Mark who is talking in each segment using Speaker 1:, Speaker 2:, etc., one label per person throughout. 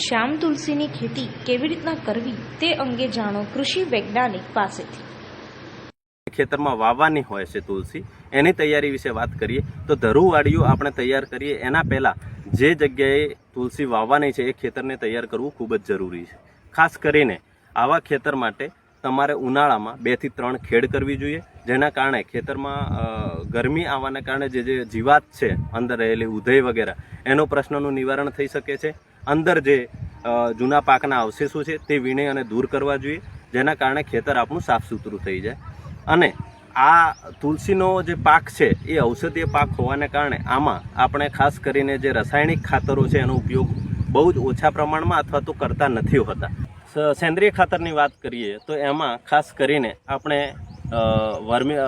Speaker 1: શ્યામ તુલસીની ખેતી કેવી રીતના કરવી તે અંગે જાણો કૃષિ વૈજ્ઞાનિક પાસેથી.
Speaker 2: ખેતરમાં વાવવાની હોય છે તુલસી, એની તૈયારી વિશે વાત કરીએ તો ધરુવાડીઓ આપણે તૈયાર કરીએ એના પહેલાં જે જગ્યાએ તુલસી વાવવાની છે એ ખેતરને તૈયાર કરવું ખૂબ જ જરૂરી છે. ખાસ કરીને આવા ખેતર માટે તમારે ઉનાળામાં બેથી ત્રણ ખેડ કરવી જોઈએ, જેના કારણે ખેતરમાં ગરમી આવવાના કારણે જે જે જીવાત છે, અંદર રહેલી ઉધઈ વગેરે, એનો પ્રશ્નનું નિવારણ થઈ શકે છે. અંદર જે જૂના પાકના અવશેષો છે તે વીણે અને દૂર કરવા જોઈએ, જેના કારણે ખેતર આપણું સાફ સુથરું થઈ જાય. અને આ તુલસીનો જે પાક છે, એ ઔષધીય પાક હોવાને કારણે આમાં આપણે ખાસ કરીને જે રાસાયણિક ખાતરો છે એનો ઉપયોગ બહુ જ ઓછા પ્રમાણમાં અથવા તો કરતા નથી હોતા. સેન્દ્રિય ખાતરની વાત કરીએ તો એમાં ખાસ કરીને આપણે વર્મી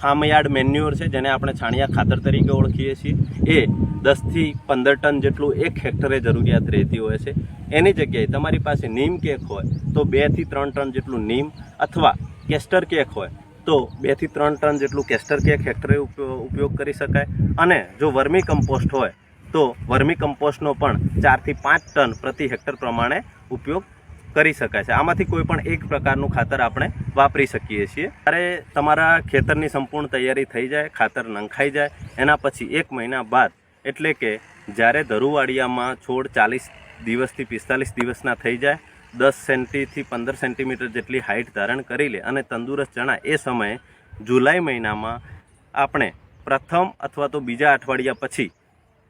Speaker 2: ફાર્મયાર્ડ મેન્યુઅર છે જેને આપણે છાણિયા ખાતર તરીકે ઓળખીએ છીએ. એ દસથી પંદર ટન જેટલું એક હેક્ટરે જરૂરિયાત રહેતી હોય છે. એની જગ્યાએ તમારી પાસે નીમ કેક હોય તો બેથી ત્રણ ટન જેટલું નીમ અથવા કેસ્ટર કેક હોય તો બેથી ત્રણ ટન જેટલું કેસ્ટર કેક હેક્ટરે ઉપ- ઉપયોગ કરી શકાય. અને જો વર્મી કમ્પોસ્ટ હોય તો વર્મી કમ્પોસ્ટનો પણ ચારથી પાંચ ટન પ્રતિ હેક્ટર પ્રમાણે ઉપયોગ કરી શકાય છે. આમાંથી કોઈ પણ એક પ્રકારનું ખાતર આપણે વાપરી શકીએ છીએ. ત્યારે તમારા ખેતરની સંપૂર્ણ તૈયારી થઈ જાય, ખાતર નંખાઈ જાય, એના પછી એક મહિના બાદ એટલે કે જ્યારે ધરુવાડિયામાં છોડ ચાલીસ દિવસથી પિસ્તાલીસ દિવસના થઈ જાય, દસ સેન્ટીથી પંદર સેન્ટીમીટર જેટલી હાઇટ ધારણ કરી લે અને તંદુરસ્ત ચણા, એ સમયે જુલાઈ મહિનામાં આપણે પ્રથમ અથવા તો બીજા અઠવાડિયા પછી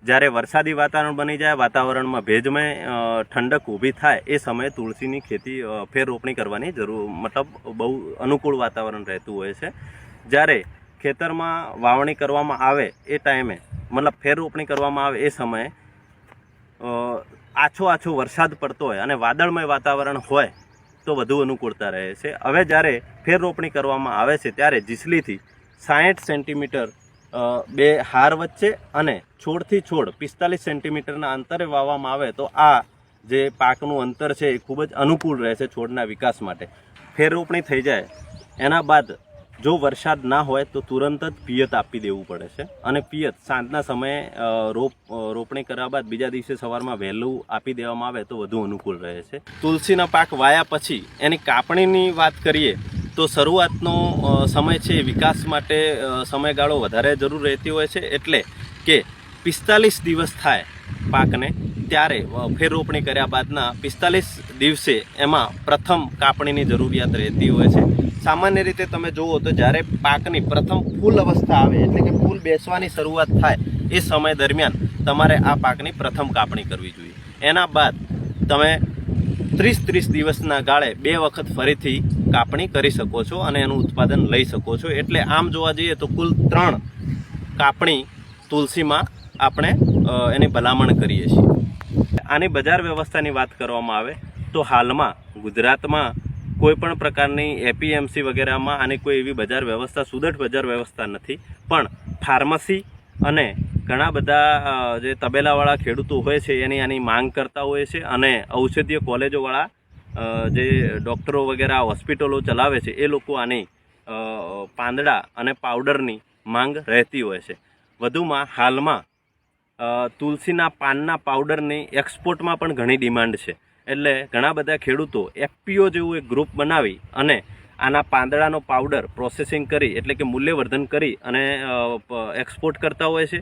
Speaker 2: જ્યારે વરસાદી વાતાવરણ બની જાય, વાતાવરણમાં ભેજમય ઠંડક ઊભી થાય, એ સમયે તુલસીની ખેતી ફેર રોપણી કરવાની જરૂર, મતલબ બહુ અનુકૂળ વાતાવરણ રહેતું હોય છે. જ્યારે ખેતરમાં વાવણી કરવામાં આવે, એ ટાઈમે મતલબ ફેર રોપણી કરવામાં આવે એ સમયે આછો આછો વરસાદ પડતો હોય અને વાદળમય વાતાવરણ હોય, તો વધુ અનુકૂળતા રહે છે. હવે જ્યારે ફેર રોપણી કરવામાં આવે છે, ત્યારે જીસલીથી સાહીઠ સેન્ટીમીટર બે હાર વચ્ચે અને છોડથી છોડ પિસ્તાલીસ સેન્ટીમીટરના અંતરે વાવવામાં આવે, તો આ જે પાકનું અંતર છે એ ખૂબ જ અનુકૂળ રહે છે છોડના વિકાસ માટે. ફેર રોપણી થઈ જાય, એના બાદ જો વરસાદ ના હોય તો તુરંત જ પિયત આપી દેવું પડે છે. અને પિયત સાંજના સમયે રોપ રોપણી કર્યા બાદ બીજા દિવસે સવારમાં વહેલું આપી દેવામાં આવે તો વધુ અનુકૂળ રહે છે. તુલસીના પાક વાયા પછી એની કાપણીની વાત કરીએ તો શરૂઆતનો સમય છે વિકાસ માટે સમયગાળો વધારે જરૂર રહેતી હોય છે એટલે કે પિસ્તાલીસ દિવસ થાય પાકને ત્યારે ફેર રોપણી કર્યા બાદના પિસ્તાલીસ દિવસે એમાં પ્રથમ કાપણીની જરૂરિયાત રહેતી હોય છે. સામાન્ય રીતે તમે જુઓ તો જ્યારે પાકની પ્રથમ ફૂલ અવસ્થા આવે, એટલે કે ફૂલ બેસવાની શરૂઆત થાય, એ સમય દરમિયાન તમારે આ પાકની પ્રથમ કાપણી કરવી જોઈએ. એના બાદ તમે ત્રીસ ત્રીસ દિવસના ગાળે બે વખત ફરીથી કાપણી કરી શકો છો અને એનું ઉત્પાદન લઈ શકો છો. એટલે આમ જોવા જઈએ તો કુલ ત્રણ કાપણી તુલસીમાં આપણે એની ભલામણ કરીએ છીએ. આની બજાર વ્યવસ્થાની વાત કરવામાં આવે તો હાલમાં ગુજરાતમાં કોઈ પણ પ્રકારની એપીએમસી વગેરેમાં આની કોઈ એવી બજાર વ્યવસ્થા, સુદઢ બજાર વ્યવસ્થા નથી. પણ ફાર્મસી અને ઘણા બધા જે તબેલાવાળા ખેડૂતો હોય છે, એની આની માંગ કરતા હોય છે અને ઔષધીય કોલેજોવાળા જે ડૉક્ટરો વગેરે હોસ્પિટલો ચલાવે છે, એ લોકો આની પાંદડા અને પાવડરની માંગ રહેતી હોય છે. વધુમાં હાલમાં તુલસીના પાનના પાવડરની એક્સપોર્ટમાં પણ ઘણી ડિમાન્ડ છે. એટલે ઘણા બધા ખેડૂતો એફપીઓ જેવું એક ગ્રુપ બનાવી અને આના પાંદડાનો પાવડર પ્રોસેસિંગ કરી એટલે કે મૂલ્યવર્ધન કરી અને એક્સપોર્ટ કરતા હોય છે.